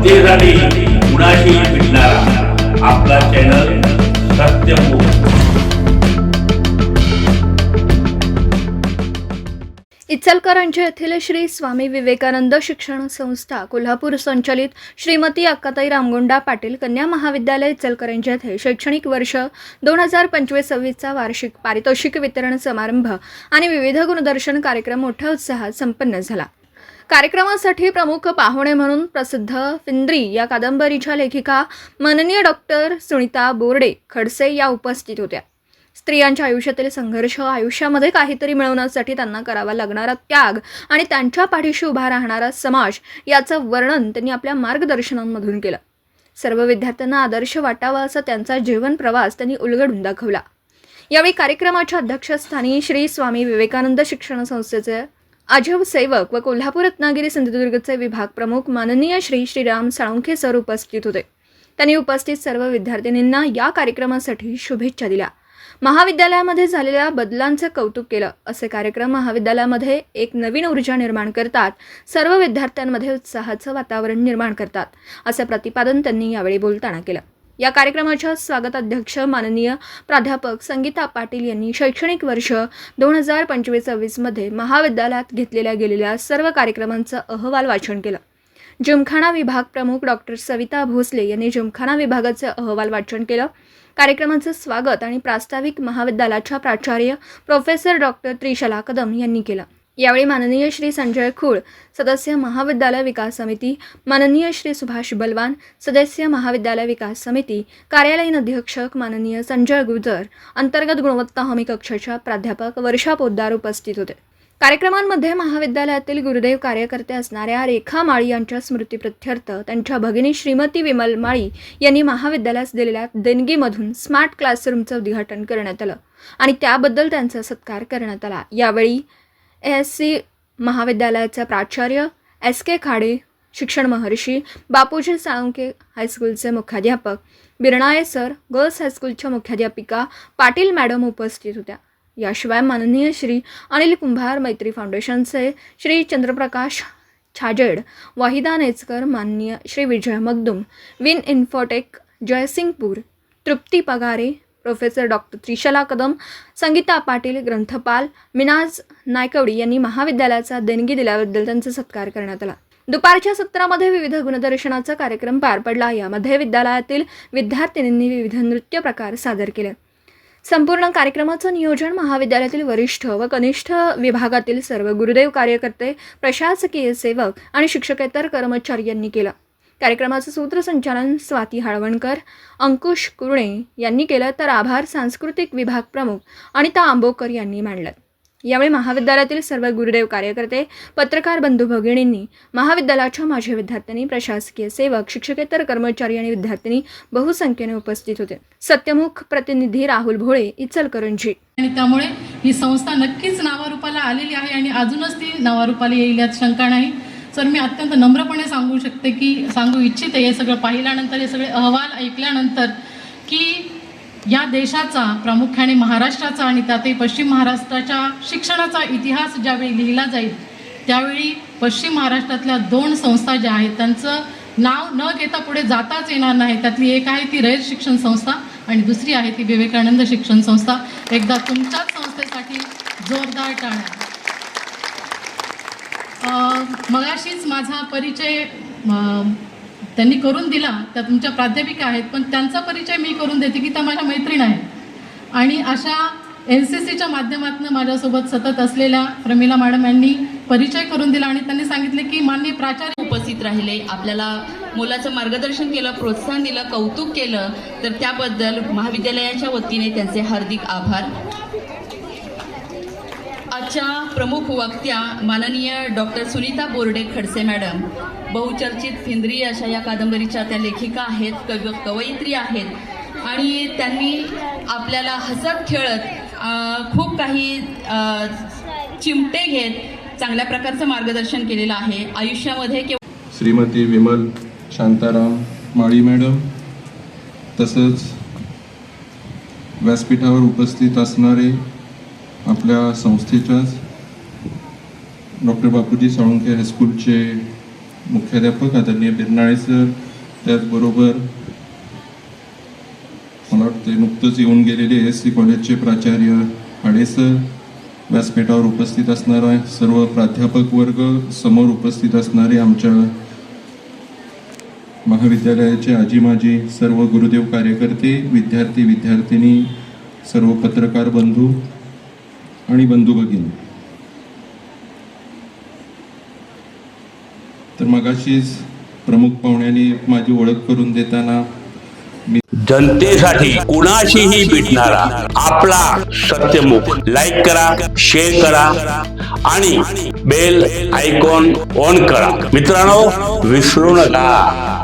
सत्यसाठी कुणाशी भेटणारा आपला चॅनल सत्यमुख इचलकरंजी येथील श्री स्वामी विवेकानंद शिक्षण संस्था कोल्हापूर संचलित श्रीमती अक्काताई रामगोंडा पाटील कन्या महाविद्यालय इचलकरंजी येथे शैक्षणिक वर्ष दोन हजार पंचवीस सव्वीसचा वार्षिक पारितोषिक वितरण समारंभ आणि विविध गुणदर्शन कार्यक्रम मोठ्या उत्साहात संपन्न झाला. कार्यक्रमासाठी प्रमुख पाहुणे म्हणून प्रसिद्ध फिंद्री या कादंबरीच्या लेखिका माननीय डॉक्टर सुनीता बोर्डे खडसे या उपस्थित होत्या. स्त्रियांच्या आयुष्यातील संघर्ष आयुष्यामध्ये काहीतरी मिळवण्यासाठी त्यांना करावा लागणारा त्याग आणि त्यांच्या पाठीशी उभा राहणारा समाज याचं वर्णन त्यांनी आपल्या मार्गदर्शनांमधून केलं. सर्व विद्यार्थ्यांना आदर्श वाटावा असा त्यांचा जीवन प्रवास त्यांनी उलगडून दाखवला. यावेळी कार्यक्रमाच्या अध्यक्षस्थानी श्री स्वामी विवेकानंद शिक्षण संस्थेचे अजब सेवक व कोल्हापूर रत्नागिरी सिंधुदुर्गचे विभाग प्रमुख माननीय श्री श्रीराम साळुंखे सर उपस्थित होते. त्यांनी उपस्थित सर्व विद्यार्थिनींना या कार्यक्रमासाठी शुभेच्छा दिल्या. महाविद्यालयामध्ये झालेल्या बदलांचं कौतुक केलं. असे कार्यक्रम महाविद्यालयामध्ये एक नवीन ऊर्जा निर्माण करतात. सर्व विद्यार्थ्यांमध्ये उत्साहाचं वातावरण निर्माण करतात. असं प्रतिपादन त्यांनी यावेळी बोलताना केलं. या कार्यक्रमाच्या स्वागताध्यक्ष माननीय प्राध्यापक संगीता पाटील यांनी शैक्षणिक वर्ष दोन हजार पंचवीस सव्वीसमध्ये महाविद्यालयात घेतलेल्या गेलेल्या सर्व कार्यक्रमांचं अहवाल वाचन केलं. जिमखाना विभाग प्रमुख डॉक्टर सविता भोसले यांनी जिमखाना विभागाचे अहवाल वाचन केलं. कार्यक्रमाचं स्वागत आणि प्रास्ताविक महाविद्यालयाच्या प्राचार्य प्रोफेसर डॉक्टर त्रिशला कदम यांनी केलं. यावेळी माननीय श्री संजय खूळ सदस्य महाविद्यालय विकास समिती माननीय श्री सुभाष बलवान सदस्य महाविद्यालय विकास समिती कार्यालयीन अधीक्षक माननीय संजय गुजर अंतर्गत गुणवत्ता हमी कक्षाच्या प्राध्यापक वर्षा पोद्दार उपस्थित होते. कार्यक्रमांमध्ये महाविद्यालयातील गुरुदेव कार्यकर्ते असणाऱ्या रेखा माळी यांच्या स्मृतीप्रत्यर्थ त्यांच्या भगिनी श्रीमती विमल माळी यांनी महाविद्यालयास दिलेल्या देणगीमधून स्मार्ट क्लासरूमचं उद्घाटन करण्यात आलं आणि त्याबद्दल त्यांचा सत्कार करण्यात आला. यावेळी एस सी महाविद्यालयाचे प्राचार्य एस के खाडे शिक्षण महर्षी बापूजी साळुंके हायस्कूलचे मुख्याध्यापक बिरणाळे सर गर्ल्स हायस्कूलच्या मुख्याध्यापिका पाटील मॅडम उपस्थित होत्या. याशिवाय माननीय श्री अनिल कुंभार मैत्री फाउंडेशनचे श्री चंद्रप्रकाश छाजेड वाहिदा नेचकर माननीय Shri Vijay Magdum Win Infotech Jaysingpur Trupti Pagare professor doctor Trishala Kadam Sangeeta Patil ग्रंथपाल Minaj Naikwadi यांनी महाविद्यालयाचा देणगी दिल्याबद्दल त्यांचा सत्कार करण्यात आला. दुपारच्या सत्रामध्ये विविध गुणदर्शनाचा कार्यक्रम पार पडला. यामध्ये विद्यालयातील विद्यार्थिनींनी विविध नृत्य प्रकार सादर केले. संपूर्ण कार्यक्रमाचं नियोजन महाविद्यालयातील वरिष्ठ व कनिष्ठ विभागातील सर्व गुरुदेव कार्यकर्ते प्रशासकीय सेवक आणि शिक्षकेतर कर्मचारी यांनी केलं. कार्यक्रमाचं सूत्रसंचालन स्वाती हळवणकर अंकुश कुरणे यांनी केलं तर आभार सांस्कृतिक विभाग प्रमुख अनिता आंबोकर यांनी मांडलं. यावेळी महाविद्यालयातील सर्व गुरुदेव कार्यकर्ते पत्रकार बंधू भगिनींनी महाविद्यालयाच्या माझ्या विद्यार्थ्यांनी प्रशासकीय सेवक शिक्षकेतर कर्मचारी आणि विद्यार्थ्यांनी बहुसंख्येने उपस्थित होते. सत्यमुख प्रतिनिधी राहुल भोळे इचलकरंजी. आणि त्यामुळे ही संस्था नक्कीच नावारूपाला आलेली आहे आणि अजूनच ती नावारूपाला येईल यात शंका नाही. सर मी अत्यंत नम्रपणे सांगू शकते की सांगू इच्छिते हे सगळं पाहिल्यानंतर हे सगळे अहवाल ऐकल्यानंतर की या देशाचा प्रामुख्याने महाराष्ट्राचा आणि त्यातही पश्चिम महाराष्ट्राच्या शिक्षणाचा इतिहास ज्यावेळी लिहिला जाईल त्यावेळी पश्चिम महाराष्ट्रातल्या दोन संस्था ज्या आहेत त्यांचं नाव न घेता पुढे जाताच येणार नाही. त्यातली एक आहे ती रयत शिक्षण संस्था आणि दुसरी आहे ती विवेकानंद शिक्षण संस्था. एकदा तुमच्याच संस्थेसाठी जोरदार टाळ्या. मगाशीच माझा परिचय त्यांनी करून दिला त्या तुमच्या प्राध्यापिका आहेत पण त्यांचा परिचय मी करून देते की त्या माझ्या मैत्रीण आहेत. आणि अशा एन सी सीच्या माध्यमातून माझ्यासोबत सतत असलेल्या प्रमिला मॅडम यांनी परिचय करून दिला आणि त्यांनी सांगितले की मान्य प्राचार्य उपस्थित राहिले आपल्याला मुलाचं मार्गदर्शन केलं प्रोत्साहन दिलं कौतुक केलं तर त्याबद्दल महाविद्यालयाच्या वतीने त्यांचे हार्दिक आभार. आजच्या प्रमुख वक्त्या माननीय डॉक्टर सुनीता बोर्डे खडसे मॅडम. बहुचर्चित फिंद्री अशा या कादंबरीच्या त्या लेखिका आहेत कव कवयित्री आहेत. आणि त्यांनी आपल्याला हसत खेळत खूप काही चिमटे घेत चांगल्या प्रकारचं मार्गदर्शन केलेलं आहे. आयुष्यामध्ये केव श्रीमती विमल शांताराम माळी मॅडम तसंच व्यासपीठावर उपस्थित असणारे आपल्या संस्थेच्याच डॉक्टर बापूजी साळुंके हायस्कूलचे मुख्याध्यापक आदरणीय बिरनाळे सर त्याचबरोबर मला वाटते नुकतंच येऊन गेलेले एस सी कॉलेजचे प्राचार्य हाडे सर व्यासपीठावर उपस्थित असणारा सर्व प्राध्यापक वर्ग समोर उपस्थित असणारे आमच्या महाविद्यालयाचे आजी माजी सर्व गुरुदेव कार्यकर्ते विद्यार्थी विद्यार्थिनी सर्व पत्रकार बंधू आणि बंधू भगिनी. तर मगाशीच प्रमुख पाहुण्यांनी माझी ओळख करून देताना जनतेसाठी कुणाशीही भेटणारा आपला सत्यमुख लाईक करा शेअर करा आणि बेल आयकॉन ऑन करा. मित्रांनो विसरू नका.